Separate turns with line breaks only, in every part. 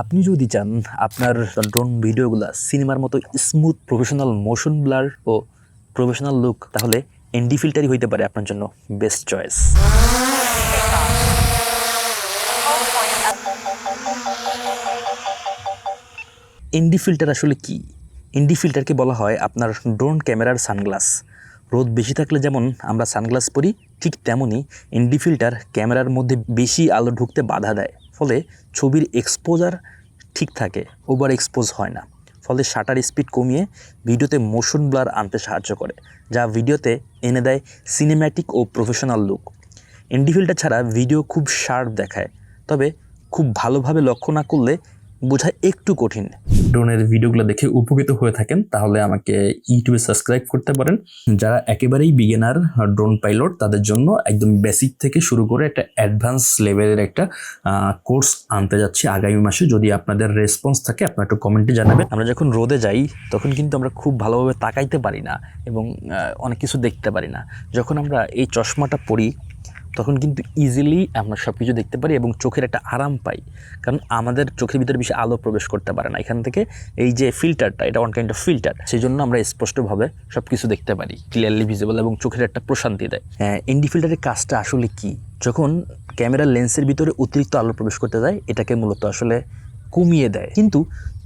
আপনি যদি চান আপনার ড্রোন ভিডিওগুলো সিনেমার মতো স্মুথ প্রফেশনাল মোশন ব্লার ও প্রফেশনাল লুক তাহলে এনডি ফিল্টারই হইতে পারে আপনার জন্য বেস্ট চয়েস এনডি ফিল্টার আসলে কি? এনডি ফিল্টারকে বলা হয় আপনার ড্রোন ক্যামেরার সানগ্লাস রোদ বেশি থাকলে যেমন আমরা সানগ্লাস পরি, ঠিক তেমনই এনডি ফিল্টার ক্যামেরার মধ্যে বেশি আলো ঢুকতে বাধা দেয়। ফলে ছবির এক্সপোজার ঠিক থাকে ওভার এক্সপোজ হয় না। ফলে শাটার স্পিড কমিয়ে ভিডিওতে মোশন ব্লার আনতে সাহায্য করে, যা ভিডিওতে এনে দেয় সিনেম্যাটিক ও প্রফেশনাল লুক এনডি ফিল্টার ছাড়া ভিডিও খুব শার্প দেখায়, তবে খুব ভালোভাবে লক্ষ্য না করলে বোঝা একটু কঠিন। ড্রোনের ভিডিওগুলো দেখে উপকৃত হয়ে থাকেন, তাহলে আমাকে ইউটিউবে সাবস্ক্রাইব করতে পারেন। যারা একেবারেই বিগিনার ড্রোন পাইলট তাদের জন্য একদম বেসিক থেকে শুরু করে একটা অ্যাডভান্স লেভেলের একটা কোর্স আনতে যাচ্ছি আগামী মাসে। যদি আপনাদের রেসপন্স থাকে, আপনারা একটু কমেন্টে জানাবেন। আমরা যখন রোদে যাই, তখন কিন্তু আমরা খুব ভালোভাবে তাকাইতে পারি না এবং অনেক কিছু দেখতে পারি না। যখন আমরা এই চশমাটা পরি তখন কিন্তু ইজিলি আমরা সব কিছু দেখতে পারি এবং চোখের একটা আরাম পাই। কারণ আমাদের চোখের ভিতরে বেশি আলো প্রবেশ করতে পারে না। এখান থেকে এই যে ফিল্টারটা এটা ওয়ান কাইন্ড অফ ফিল্টার সেই জন্য আমরা স্পষ্টভাবে সব কিছু দেখতে পারি ক্লিয়ারলি ভিজিবল এবং চোখের একটা প্রশান্তি দেয়। এনডি ফিল্টারের কাজটা আসলে কি? যখন ক্যামেরার লেন্সের ভিতরে অতিরিক্ত আলো প্রবেশ করতে যায়, এটাকে মূলত আসলে কমিয়ে দেয়। কিন্তু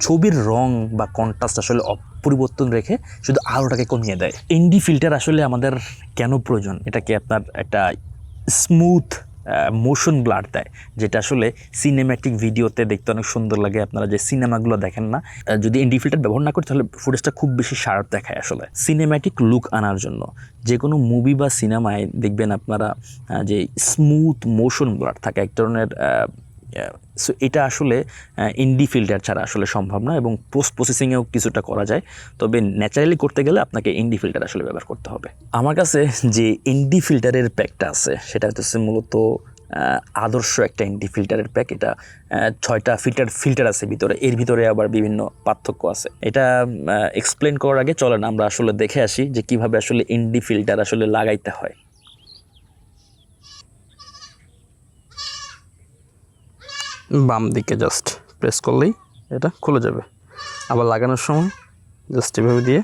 ছবির রং বা কন্ট্রাস্ট আসলে অপরিবর্তন রেখে শুধু আলোটাকে কমিয়ে দেয়। এনডি ফিল্টার আসলে আমাদের কেন প্রয়োজন? এটাকে আপনার একটা স্মুথ মোশন ব্লার দেয়, যেটা আসলে সিনেম্যাটিক ভিডিওতে দেখতে অনেক সুন্দর লাগে। আপনারা যে সিনেমাগুলো দেখেন না যদি এনডি ফিল্টার ব্যবহার না করি, তাহলে ফুটেজটা খুব বেশি শার্প দেখায় আসলে। সিনেম্যাটিক লুক আনার জন্য, যে কোনো মুভি বা সিনেমায় দেখবেন আপনারা যে স্মুথ মোশন ব্লার থাকে, এক ধরনের সো এটা আসলে ইন্ডি ফিল্টার ছাড়া আসলে সম্ভব না এবং পোস্ট প্রসেসিংয়েও কিছুটা করা যায়। তবে ন্যাচারালি করতে গেলে আপনাকে ইন্ডি ফিল্টার আসলে ব্যবহার করতে হবে। আমার কাছে যে ইন্ডি ফিল্টারের প্যাকটা আছে, সেটা হচ্ছে মূলত আদর্শ একটা ইন্ডি ফিল্টারের প্যাক এটা ছয়টা ফিল্টার ফিল্টার আছে ভিতরে। এর ভিতরে আবার বিভিন্ন পার্থক্য আছে। এটা এক্সপ্লেন করার আগে চলেন আমরা আসলে দেখে আসি যে কীভাবে আসলে ইন্ডি ফিল্টার আসলে লাগাইতে হয়। বাম দিকে জাস্ট প্রেস করলেই এটা খুলে যাবে। আবার লাগানোর সময় জাস্ট এভাবে দিয়ে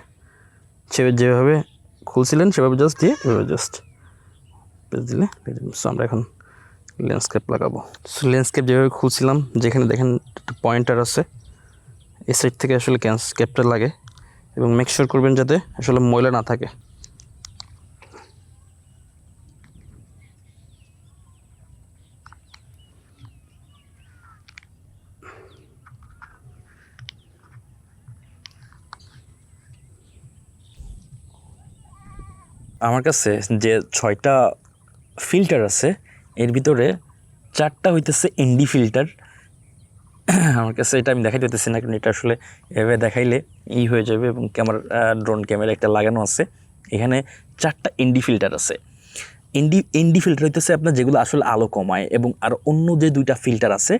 সেভাবে যেভাবে খুলছিলেন, সেভাবে জাস্ট দিয়ে এভাবে জাস্ট প্রেস দিলে সো আমরা এখন ল্যান্ডস্কেপ লাগাবো। সো ল্যান্ডস্কেপ যেভাবে খুলছিলাম, যেখানে দেখেন একটা পয়েন্টার আছে, এই সাইড থেকে আসলে ক্যান্সকেপটা লাগে এবং মেক শিওর করবেন যাতে আসলে ময়লা না থাকে। আমার কাছে যে ছয়টা ফিল্টার আছে, এর ভিতরে চারটা হইতেছে এনডি ফিল্টার আমার কাছে এটা আমি দেখাইতে হইতেছি না, কারণ এটা আসলে এভাবে দেখাইলে ই হয়ে যাবে এবং ক্যামেরা ড্রোন ক্যামেরা একটা লাগানো আছে। এখানে চারটা এনডি ফিল্টার আছে। এনডি এনডি ফিল্টার হইতেছে আপনার যেগুলো আসলে আলো কমায় এবং আর অন্য যে দুইটা ফিল্টার আছে,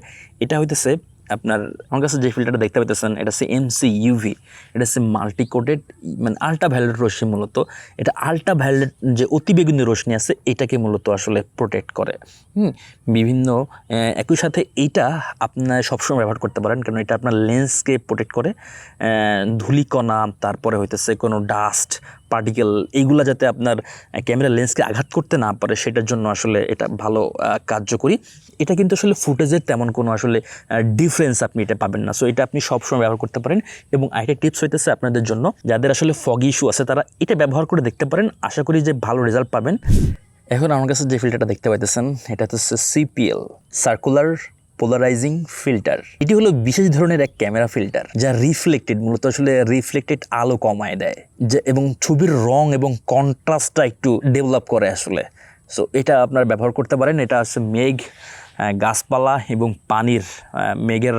এটা হইতেছে আপনার আমার কাছে যে ফিল্টারটা দেখতে পাইতেছেন, এটা হচ্ছে এমসি ইউভি এটা হচ্ছে মাল্টিকোটেড মানে আল্ট্রা ভায়োলেট রশ্মি মূলত। এটা আল্ট্রা ভায়োলেট যে অতিবেগুনি রশ্মি আছে, এটাকে মূলত আসলে প্রোটেক্ট করে। হুম, বিভিন্ন একই সাথে এইটা আপনার সবসময় ব্যবহার করতে পারেন, কারণ এটা আপনার লেন্সকে প্রোটেক্ট করে। ধূলিকণা, তারপরে হইতেছে কোনো ডাস্ট পার্টিকেল এইগুলা যাতে আপনার ক্যামেরা লেন্সকে আঘাত করতে না পারে, সেটার জন্য আসলে এটা ভালো কার্যকরী। এটা কিন্তু আসলে ফুটেজের তেমন কোনো আসলে ডিফারেন্স আপনি এটা পাবেন না। সো এটা আপনি সবসময় ব্যবহার করতে পারেন। এবং আরেকটা টিপস হইতেছে আপনাদের জন্য, যাদের আসলে ফগ ইস্যু আছে, তারা এটা ব্যবহার করে দেখতে পারেন। আশা করি যে ভালো রেজাল্ট পাবেন। এখন আমার কাছে যে ফিল্টারটা দেখতে পাইতেছেন, এটা হচ্ছে সিপিএল সার্কুলার পোলারাইজিং ফিল্টার এটি হলো বিশেষ ধরনের এক ক্যামেরা ফিল্টার যা রিফ্লেক্টেড মূলত আসলে রিফ্লেক্টেড আলো কমায় দেয় এবং ছবির রং এবং কন্ট্রাস্টটা একটু ডেভেলপ করে আসলে। সো এটা আপনারা ব্যবহার করতে পারেন। এটা হচ্ছে মেঘ গাছপালা এবং পানির মেঘের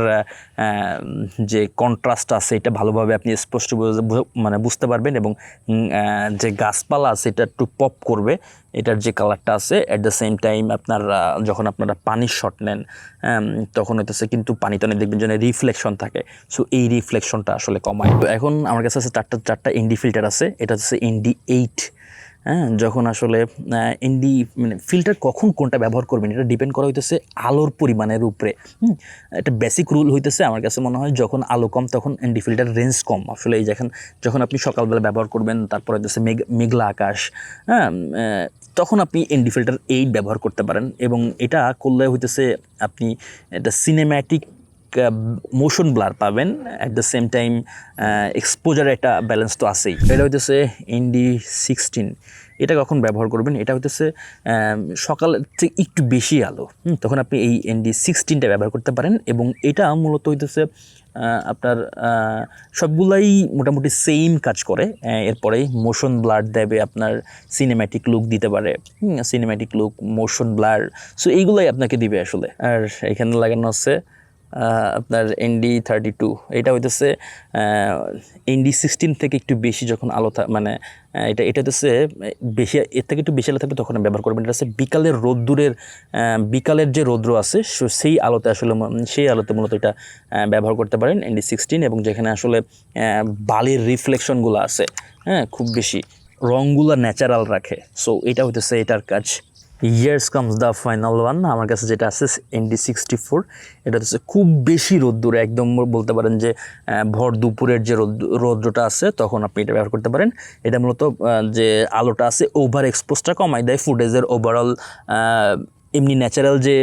যে কন্ট্রাস্ট আছে, এটা ভালোভাবে আপনি স্পষ্ট মানে বুঝতে পারবেন এবং যে গাছপালা আছে, এটা একটু পপ করবে। এটার যে কালারটা আছে অ্যাট দ্য সেম টাইম আপনার যখন আপনারা পানির শট নেন তখন হইতেছে কিন্তু পানিতে অনেক দেখবেন যেন রিফ্লেকশন থাকে। সো এই রিফ্লেকশনটা আসলে কমায়। তো এখন আমার কাছে আছে চারটা চারটা এনডি ফিল্টার আছে। এটা হচ্ছে এনডি এইট হ্যাঁ যখন আসলে এনডি মানে ফিল্টার কখন কোনটা ব্যবহার করবেন, এটা ডিপেন্ড করা হইতেছে আলোর পরিমাণের উপরে। একটা বেসিক রুল হইতেছে আমার কাছে মনে হয়, যখন আলো কম তখন এনডি ফিল্টার রেঞ্জ কম। আসলে এই যখন যখন আপনি সকালবেলা ব্যবহার করবেন, তারপরে হইতেছে মেঘ, মেঘলা আকাশ হ্যাঁ তখন আপনি এনডি ফিল্টার এইট ব্যবহার করতে পারেন। এবং এটা করলে হইতেছে, আপনি একটা সিনেম্যাটিক মোশন ব্লার পাবেন। At the same time exposure একটা ব্যালেন্স তো আছেই। এটা হইতেছে এনডি সিক্সটিন এটা কখন ব্যবহার করবেন? এটা হইতেছে সকাল থেকে একটু বেশি আলো। তখন আপনি এই এনডি সিক্সটিনটা ব্যবহার করতে পারেন এবং এটা মূলত হইতেছে আপনার সবগুলাই মোটামুটি সেম কাজ করে। এরপরে মোশন ব্লার দেবে আপনার সিনেম্যাটিক লুক দিতে পারে। Cinematic look motion blur so এইগুলাই আপনাকে দিবে আসলে। আর এখানে লাগানো আছে আপনার এনডি থার্টি টু এটা হইতেছে এনডি সিক্সটিন থেকে একটু বেশি যখন আলো মানে এটা এটা হচ্ছে বেশি, এর থেকে একটু বেশি আলো থাকবে তখন ব্যবহার করবেন এটা হচ্ছে বিকালের রোদ্দুরের বিকালের যে রৌদ্র আছে সেই আলোতে আসলে সেই আলোতে মূলত এটা ব্যবহার করতে পারেন এনডি সিক্সটিন এবং যেখানে আসলে বালির রিফ্লেকশনগুলো আছে হ্যাঁ খুব বেশি রঙগুলো ন্যাচারাল রাখে। সো এটা হইতেছে এটার কাজ। Here's comes the final one আমার কাছে যেটা আছে এনডি সিক্সটি ফোর এটা হচ্ছে খুব বেশি রোদ্দুর, একদম বলতে পারেন যে ভর দুপুরের যে রোদ রৌদ্রটা আছে, তখন আপনি এটা ব্যবহার করতে পারেন। এটা মূলত যে আলোটা আছে ওভার এক্সপোজটা কমাই দেয় ফুটেজের ওভারঅল এমনি ন্যাচারাল যে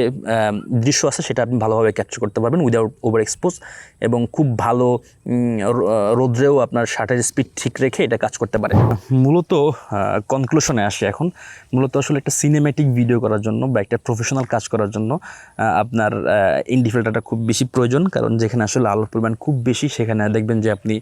দৃশ্য আছে সেটা আপনি ভালোভাবে ক্যাপচার করতে পারবেন উইদাউট ওভার এক্সপোজ এবং খুব ভালো রোদ্রেও আপনার শাটার স্পিড ঠিক রেখে এটা কাজ করতে পারে। মূলত কনক্লুশনে আসে এখন। মূলত আসলে একটা সিনেম্যাটিক ভিডিও করার জন্য বা একটা প্রফেশনাল কাজ করার জন্য আপনার ইন্ডি ফিল্টারটা খুব বেশি প্রয়োজন। কারণ যেখানে আসলে আলোর পরিমাণ খুব বেশি, সেখানে দেখবেন যে আপনি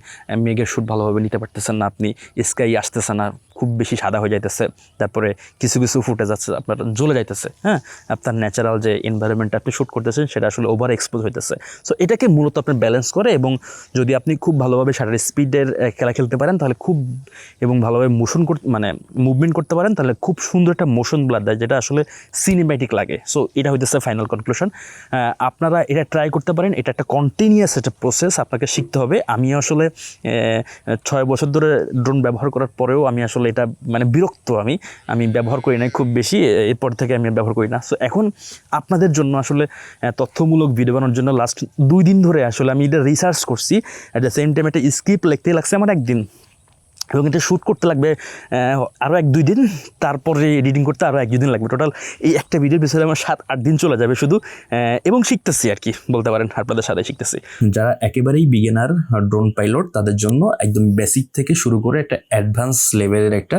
মেঘের শ্যুট ভালোভাবে নিতে পারতেছেন না, আপনি স্কাই আসতেছে না। খুব বেশি সাদা হয়ে যাইতেছে। তারপরে কিছু কিছু ফুটে যাচ্ছে আপনার জ্বলে যাইতেছে হ্যাঁ? আপনার ন্যাচারাল যে এনভায়রনমেন্ট আপনি শ্যুট করতেছেন, সেটা আসলে ওভার এক্সপোজ হইতেছে। সো এটাকে মূলত আপনার ব্যালেন্স করে এবং যদি আপনি খুব ভালোভাবে শাটার স্পিডের খেলা খেলতে পারেন, তাহলে খুব এবং ভালোভাবে মোশন করতে মানে মুভমেন্ট করতে পারেন, তাহলে খুব সুন্দর একটা মোশন ব্লাড দেয়, যেটা আসলে সিনেম্যাটিক লাগে। সো এটা হইতেছে ফাইনাল কনক্লুশন আপনারা এটা ট্রাই করতে পারেন, এটা একটা কন্টিনিউয়াস একটা প্রসেস আপনাকে শিখতে হবে। আমি আসলে ছয় বছর ধরে ড্রোন ব্যবহার করার পরেও আমি আসলে এটা মানে বিরক্ত আমি আমি ব্যবহার করি না খুব বেশি এরপর থেকে আমি ব্যবহার করি না। সো এখন আপনাদের জন্য আসলে তথ্যমূলক ভিডিও বানানোর জন্য লাস্ট দুই দিন ধরে আসলে আমি এটা রিসার্চ করছি। অ্যাট দ্য সেম টাইম একটা স্ক্রিপ্ট লিখতে লাগছে আমার একদিন। এবং এটা শ্যুট করতে লাগবে আরও এক দুই দিন তারপরে এডিটিং করতে আরও এক দুই দিন লাগবে। টোটাল এই একটা ভিডিওর পিছনে আমার সাত আট দিন চলে যাবে শুধু এবং শিখতেছি আর কি বলতে পারেন আপনাদের সাথে শিখতেছি। যারা একেবারেই বিগিনার ড্রোন পাইলট তাদের জন্য একদম বেসিক থেকে শুরু করে একটা অ্যাডভান্স লেভেলের একটা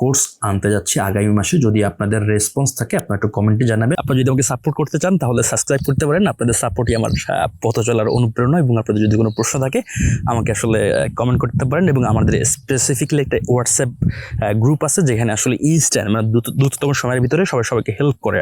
কোর্স আনতে যাচ্ছি আগামী মাসে। যদি আপনাদের রেসপন্স থাকে আপনার একটু কমেন্টে জানাবেন। আপনারা যদি আমাকে সাপোর্ট করতে চান তাহলে সাবস্ক্রাইব করতে পারেন। আপনাদের সাপোর্টই আমার পথ চলার অনুপ্রেরণা এবং আপনাদের যদি কোনো প্রশ্ন থাকে আমাকে আসলে কমেন্ট করতে পারেন এবং আমাদের স্পেসিফিকলি একটা হোয়াটসঅ্যাপ গ্রুপ আছে যেখানে আসলে ইনস্ট্যান্ট মানে দ্রুততম সময়ের ভিতরে সবাই সবাইকে হেল্প করে।